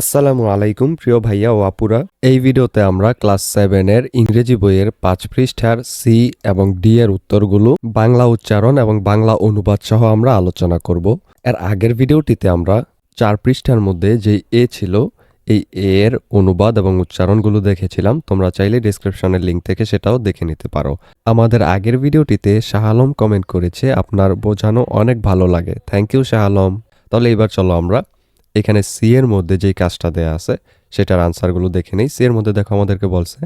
আসসালামু আলাইকুম, প্রিয় ভাইয়া ও আপুরা। এই ভিডিওতে আমরা ক্লাস সেভেনের ইংরেজি বইয়ের পাঁচ পৃষ্ঠার সি এবং ডি এর উত্তরগুলো, বাংলা উচ্চারণ এবং বাংলা অনুবাদ সহ আমরা আলোচনা করব। এর আগের ভিডিওটিতে আমরা চার পৃষ্ঠার মধ্যে যে এ ছিল, এই এ এর অনুবাদ এবং উচ্চারণগুলো দেখেছিলাম। তোমরা চাইলে ডিসক্রিপশনের লিঙ্ক থেকে সেটাও দেখে নিতে পারো। আমাদের আগের ভিডিওটিতে শাহ আলম কমেন্ট করেছে, আপনার বোঝানো অনেক ভালো লাগে। Thank you Shah Alam. তাহলে এবার চলো আমরা এখানে সি এর মধ্যে যেই কাজটা দেয়া আছে, সেটার আনসারগুলো দেখে নেই। সি এর মধ্যে দেখো আমাদেরকে বলছে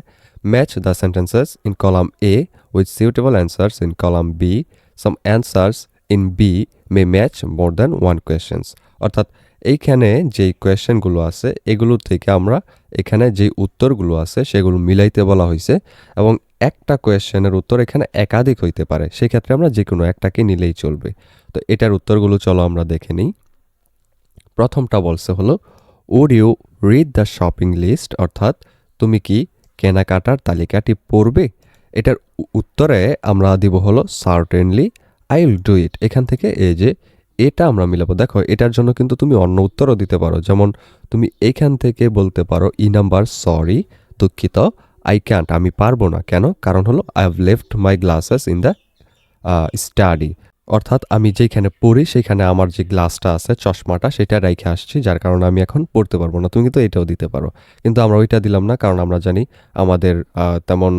match the sentences in column A with suitable answers in column B some answers in B may match more than one questions অর্থাৎ এইখানে যেই কোয়েশ্চেনগুলো আছে, এগুলো থেকে আমরা এখানে যেই উত্তরগুলো আছে, সেগুলো মিলাইতে বলা হয়েছে এবং একটা কোয়েশ্চেনের উত্তর এখানে একাধিক হইতে পারে। সেক্ষেত্রে আমরা যে কোনো একটাকে নিলেই চলবে। তো এটার উত্তরগুলো চলো আমরা দেখে নিই। প্রথমটা বলছে হলো would you read the shopping list অর্থাৎ, তুমি কি কেনাকাটার তালিকাটি পড়বে? এটার উত্তরে আমরা দিব হলো certainly I will do it এখান থেকে এই যে, এটা আমরা মিলাবো। দেখো, এটার জন্য কিন্তু তুমি অন্য উত্তরও দিতে পারো। যেমন, তুমি এখান থেকে বলতে পারো ই নাম্বার সরি দুঃখিত আই ক্যান্ট আমি পারব না। কেন? কারণ হলো I have left my glasses in the study অর্থাৎ আমি যেখানে পড়ি, সেখানে আমার যে গ্লাসটা আছে, চশমাটা, সেটা রেখে আসছি, যার কারণে আমি এখন পড়তে পারব না। তুমি কিন্তু এটাও দিতে পারো। কিন্তু আমরা ওইটা দিলাম না, কারণ আমরা জানি আমাদের তেমন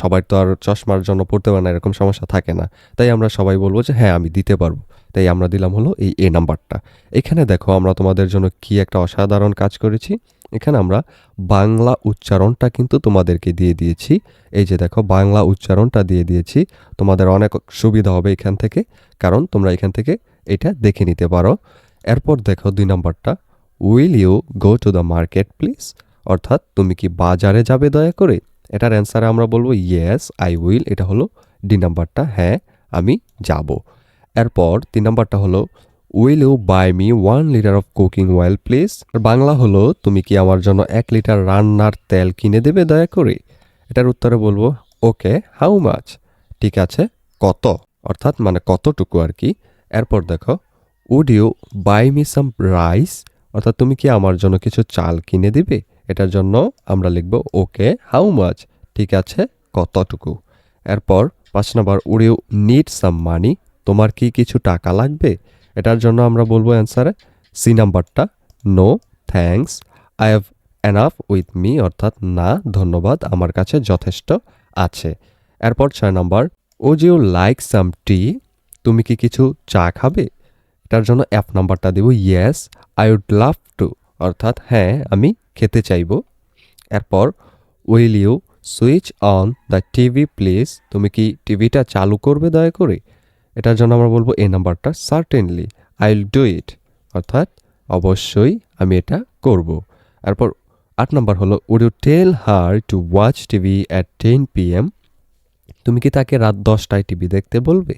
সবাই তো আর চশমার জন্য পড়তে পারে না, এরকম সমস্যা থাকে না। তাই আমরা সবাই বলব যে হ্যাঁ আমি দিতে পারব। তাই আমরা দিলাম হলো এই এ নাম্বারটা এখানে দেখো, আমরা তোমাদের জন্য কি একটা অসাধারণ কাজ করেছি। এখানে আমরা বাংলা উচ্চারণটা কিন্তু তোমাদেরকে দিয়ে দিয়েছি। এই যে দেখো, বাংলা উচ্চারণটা দিয়ে দিয়েছি। তোমাদের অনেক সুবিধা হবে এখান থেকে, কারণ তোমরা এখান থেকে এটা দেখে নিতে পারো। এরপর দেখো দুই নম্বরটা will you go to the market please অর্থাৎ, তুমি কি বাজারে যাবে দয়া করে? এটার অ্যান্সারে আমরা বলব ইয়েস আই উইল এটা হলো ডি নাম্বারটা হ্যাঁ আমি যাব। এরপর তিন নাম্বারটা হলো will you buy me one litre of cooking oil, please? Bangla হলো, তুমি কি আমার জন্য এক লিটার রান্নার তেল কিনে দেবে? দয়া করে। এটার উত্তরে বলব, ওকে, হাউ মাছ ঠিক আছে, কত? অর্থাৎ মানে কতটুকু আর কি? এরপর দেখো, would you buy me some rice? অর্থাৎ তুমি কি আমার জন্য কিছু চাল কিনে দিবে? এটার জন্য আমরা লিখব, ওকে, হাউ মাছ ঠিক আছে, কতটুকু? এরপর পাঁচ number, would you need some money? তোমার কি কিছু টাকা লাগবে? এটার জন্য আমরা বলব অ্যান্সারে সি নাম্বারটা no thanks I have enough with me অর্থাৎ, না, ধন্যবাদ, আমার কাছে যথেষ্ট আছে। এরপর ছয় নম্বর ওজ ইউ লাইক সাম টি তুমি কি কিছু চা খাবে? এটার জন্য অ্যাপ নাম্বারটা দেব yes I would love to অর্থাৎ হ্যাঁ আমি খেতে চাইব। এরপর will you switch on the TV please তুমি কি টিভিটা চালু করবে দয়া করে? এটার জন্য আমরা বলব এই নাম্বারটা। Certainly I will do it অর্থাৎ অবশ্যই আমি এটা করব। এরপর আট নাম্বার হলো would you tell her to watch TV at ten P M তুমি কি তাকে রাত দশটায় টিভি দেখতে বলবে?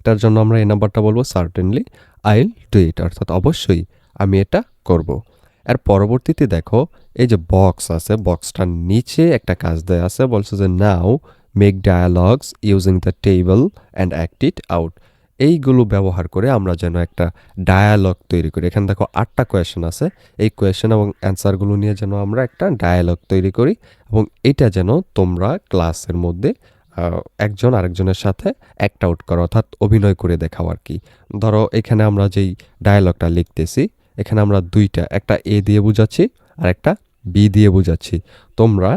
এটার জন্য আমরা এই নাম্বারটা বলব সার্টেনলি আইল ডু ইট অর্থাৎ অবশ্যই আমি এটা করব। এর পরবর্তীতে দেখো, এই যে বক্স আছে বক্সটার নিচে একটা কাজ দেয়া আছে, বলছে যে now make dialogues using the table and act it out এইগুলো ব্যবহার করে আমরা যেন একটা ডায়ালগ তৈরি করি। এখানে দেখো আটটা কোয়েশন আছে। এই কোয়েশন এবং অ্যান্সারগুলো নিয়ে যেন আমরা একটা ডায়ালগ তৈরি করি এবং এটা যেন তোমরা ক্লাসের মধ্যে একজন আরেকজনের সাথে অ্যাক্ট আউট করো অর্থাৎ অভিনয় করে দেখাও আর কি। ধরো এখানে আমরা যেই ডায়ালগটা লিখতেছি, এখানে আমরা দুইটা, একটা এ দিয়ে বোঝাচ্ছি আর একটা বি দিয়ে বোঝাচ্ছি। তোমরা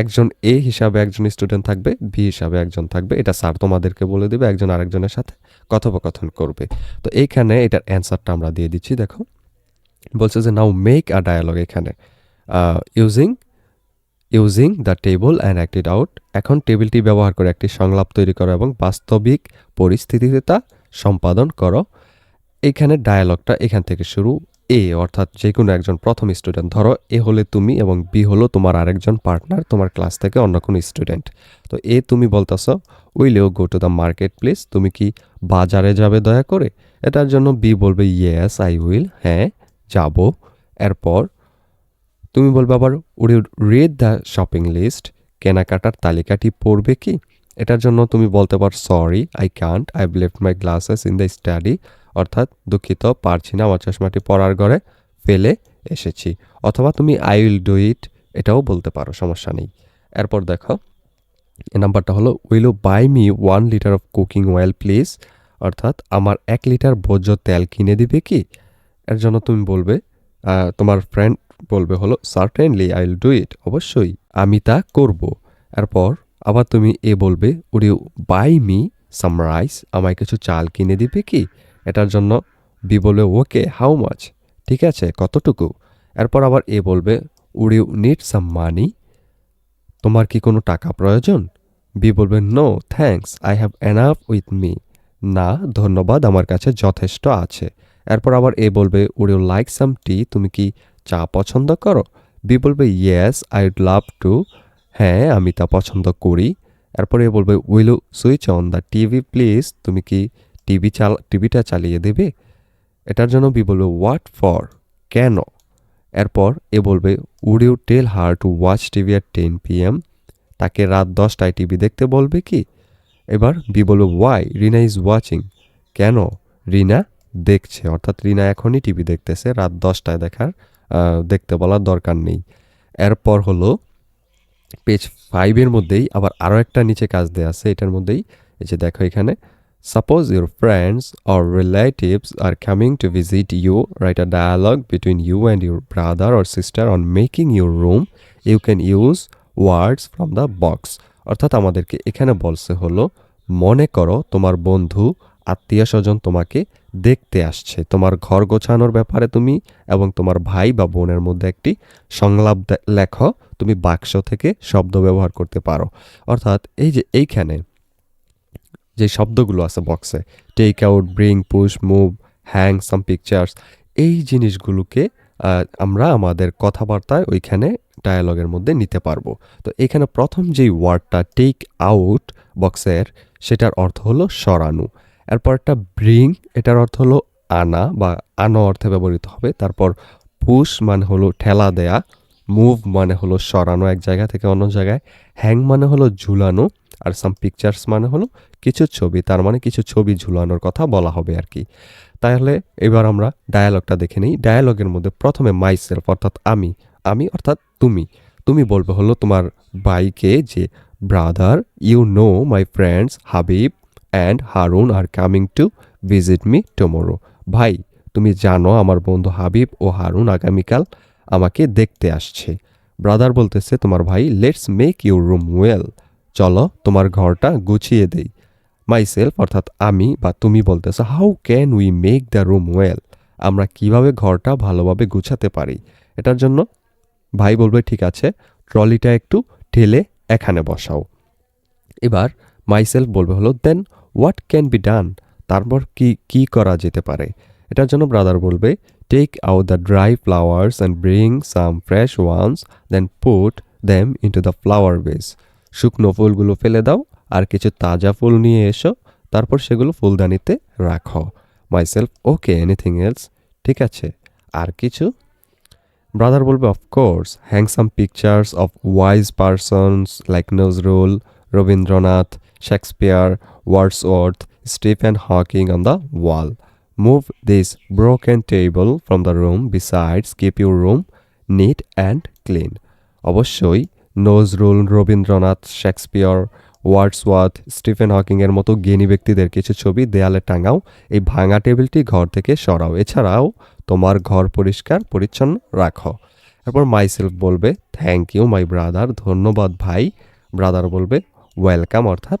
একজন এ হিসাবে একজন স্টুডেন্ট থাকবে বি হিসাবে একজন থাকবে। এটা স্যার তোমাদেরকে বলে দেবে, একজন আরেকজনের সাথে কথোপকথন করবে। তো এইখানে এটার অ্যান্সারটা আমরা দিয়ে দিচ্ছি, দেখো। বলছে যে নাও মেক আ ডায়ালগ এখানে using using the table and act it out এখন টেবিলটি ব্যবহার করে একটি সংলাপ তৈরি করো এবং বাস্তবিক পরিস্থিতিতে তা সম্পাদন করো। এখানে ডায়ালগটা এখান থেকে শুরু এ অর্থাৎ যে কোনো একজন প্রথম স্টুডেন্ট ধরো এ হলে তুমি এবং বি হলো তোমার আরেকজন পার্টনার তোমার ক্লাস থেকে অন্য কোনো স্টুডেন্ট তো এ তুমি বলতেছো will you go to the market place তুমি কি বাজারে যাবে, দয়া করে? এটার জন্য বি বলবে ইয়েস আই উইল হ্যাঁ যাব। এরপর তুমি বলবে আবার would read the shopping list কেনাকাটার তালিকাটি পড়বে কি? এটার জন্য তুমি বলতে পার sorry I can't I left my glasses in the study অর্থাৎ দুঃখিত, পারছি না, আমার চশমাটি পড়ার ঘরে ফেলে এসেছি। অথবা তুমি আই উইল ডু ইট এটাও বলতে পারো, সমস্যা নেই। এরপর দেখো, এ নাম্বারটা হলো will buy me one litre of cooking oil please অর্থাৎ, আমার এক লিটার ভোজ্য তেল কিনে দিবে কি? এর জন্য তুমি বলবে তোমার ফ্রেন্ড বলবে হলো certainly I will do it অবশ্যই, আমি তা করব। এরপর আবার তুমি এ বলবে would you buy me some rice আমায় কিছু চাল কিনে দিবে কি? এটার জন্য বি বলবে, ওকে, হাউ মাচ? ঠিক আছে, কতটুকু? এরপর আবার এ বলবে, would you need some money? তোমার কি কোনো টাকা প্রয়োজন? বি বলবে, no, thanks, I have enough with me. না, ধন্যবাদ, আমার কাছে যথেষ্ট আছে। এরপর আবার এ বলবে, would you like some tea? তুমি কি চা পছন্দ করো? বি বলবে, yes I would love to. হ্যাঁ আমি তা পছন্দ করি। এরপর এ বলবে, will you switch on the TV, please? তুমি কি টিভি চাল, টিভিটা চালিয়ে দেবে। এটার জন্য বি বলবে হোয়াট ফর কেন? এরপর এ বলবে would you tell her to watch TV at ten P M তাকে রাত দশটায় টিভি দেখতে বলবে কি? এবার বি বলবে ওয়াই রিনা ইজ ওয়াচিং কেন? রিনা দেখছে, অর্থাৎ রিনা এখনই টিভি দেখতেছে, রাত দশটায় দেখার দেখতে বলার দরকার নেই। এরপর হলো পেজ ফাইভের মধ্যেই আবার আরও একটা নিচে কাজ দেওয়া আছে, এটার মধ্যেই, এই যে দেখো এখানে suppose your friends or relatives are coming to visit you write a dialogue between you and your brother or sister on making your room you can use words from the box অর্থাৎ আমাদেরকে এখানে বলছে হলো, মনে করো তোমার বন্ধু আত্মীয় স্বজন তোমাকে দেখতে আসছে। তোমার ঘর গোছানোর ব্যাপারে তুমি এবং তোমার ভাই বা বোনের মধ্যে একটি সংলাপ লেখো। তুমি বাক্স থেকে শব্দ ব্যবহার করতে পারো। অর্থাৎ এই যে এইখানে যে শব্দগুলো আছে বক্সে take out bring push move hang some pictures এই জিনিসগুলোকে আমরা আমাদের কথাবার্তায় ওইখানে ডায়ালগের মধ্যে নিতে পারব। তো এখানে প্রথম যেই ওয়ার্ডটা টেক আউট বক্সের সেটার অর্থ হলো সরানো। এরপরটা ব্রিং এটার অর্থ হলো আনা বা আনো অর্থে ব্যবহৃত হবে। তারপর পুশ মানে হলো ঠেলা দেয়া মুভ মানে হলো সরানো এক জায়গা থেকে অন্য জায়গায় হ্যাং মানে হলো ঝুলানো আর সাম পিকচার্স মানে হলো কিছু ছবি, তার মানে কিছু ছবি ঝুলানোর কথা বলা হবে আর কি। তাহলে এবার আমরা ডায়ালগটা দেখে নিই। ডায়ালগের মধ্যে প্রথমে মাই সেলফ অর্থাৎ আমি। আমি অর্থাৎ তুমি। তুমি বলবে হলো তোমার বাইকে যে brother you know my friends Habib and Harun are coming to visit me tomorrow ভাই, তুমি জানো আমার বন্ধু হাবিব ও হারুন আগামীকাল আমাকে দেখতে আসছে। ব্রাদার বলতেছে তোমার ভাই let's make your room well চলো তোমার ঘরটা গুছিয়ে দেই। মাই সেলফ অর্থাৎ আমি বা তুমি বলতেছো how can we make the room well আমরা কীভাবে ঘরটা ভালোভাবে গুছাতে পারি? এটার জন্য ভাই বলবে, ঠিক আছে, ট্রলিটা একটু ঠেলে এখানে বসাও। এবার মাইসেলফ বলবে হলো then what can be done তারপর কি কি করা যেতে পারে? এটার জন্য ব্রাদার বলবে take out the dry flowers and bring some fresh ones then put them into the flower vase শুকনো ফুলগুলো ফেলে দাও আর কিছু তাজা ফুল নিয়ে এসো। তারপর সেগুলো ফুলদানিতে রাখো। মাইসেলফ ওকে এনিথিং এলস ঠিক আছে। আর কিছু? ব্রাদার বলবে of course hang some pictures of wise persons like Nazrul Rabindranath Shakespeare Wordsworth Stephen Hawking on the wall move this broken table from the room besides keep your room neat and clean অবশ্যই Nazrul, Rabindranath, Shakespeare, Wordsworth, Stephen হকিংয়ের মতো জ্ঞানী ব্যক্তিদের কিছু ছবি দেয়ালে টাঙাও এই ভাঙা টেবিলটি ঘর থেকে সরাও। এছাড়াও তোমার ঘর পরিষ্কার, পরিচ্ছন্ন রাখো। এরপর মাইসেলফ বলবে থ্যাংক ইউ মাই ব্রাদার ধন্যবাদ, ভাই। ব্রাদার বলবে ওয়েলকাম অর্থাৎ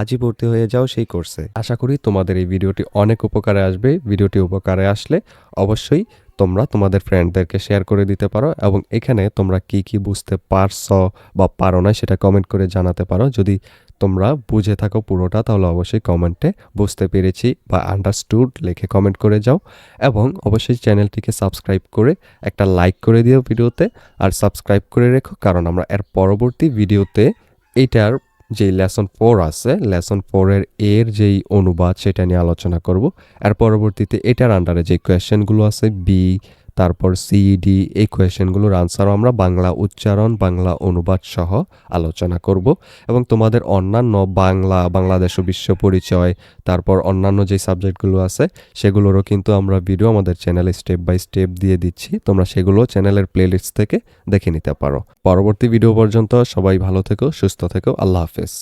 আজই ভর্তি হয়ে যাও সেই কোর্সে। আশা করি তোমাদের এই ভিডিওটি অনেক উপকারে আসবে। ভিডিওটি উপকারে আসলে অবশ্যই তোমরা তোমাদের ফ্রেন্ডদেরকে শেয়ার করে দিতে পারো এবং এখানে তোমরা কি কি বুঝতে পারছ বা পারো না সেটা কমেন্ট করে জানাতে পারো। যদি তোমরা বুঝে থাকো পুরোটা তাহলে অবশ্যই কমেন্টে বুঝতে পেরেছি বা আন্ডারস্টুড লিখে কমেন্ট করে যাও এবং অবশ্যই চ্যানেলটিকে সাবস্ক্রাইব করে একটা লাইক করে দিও ভিডিওতে। আর সাবস্ক্রাইব করে রেখো কারণ আমরা এর পরবর্তী ভিডিওতে এইটার যে লেসন ফোর আছে, লেসন ফোরের এর যেই অনুবাদ সেটা নিয়ে আলোচনা করব। আর পরবর্তীতে এটার আন্ডারে যে কোয়েশ্চেনগুলো আছে বি তারপর সি ডি এই কোয়েশনগুলোর আনসারও আমরা বাংলা উচ্চারণ, বাংলা অনুবাদ সহ আলোচনা করব। এবং তোমাদের অন্যান্য বাংলা, বাংলাদেশ ও বিশ্ব পরিচয়, তারপর অন্যান্য যে সাবজেক্টগুলো আছে, সেগুলোরও কিন্তু আমরা ভিডিও আমাদের চ্যানেলে স্টেপ বাই স্টেপ দিয়ে দিচ্ছি। তোমরা সেগুলো চ্যানেলের প্লেলিস্ট থেকে দেখে নিতে পারো। পরবর্তী ভিডিও পর্যন্ত সবাই ভালো থেকো, সুস্থ থেকো। আল্লাহ হাফেজ।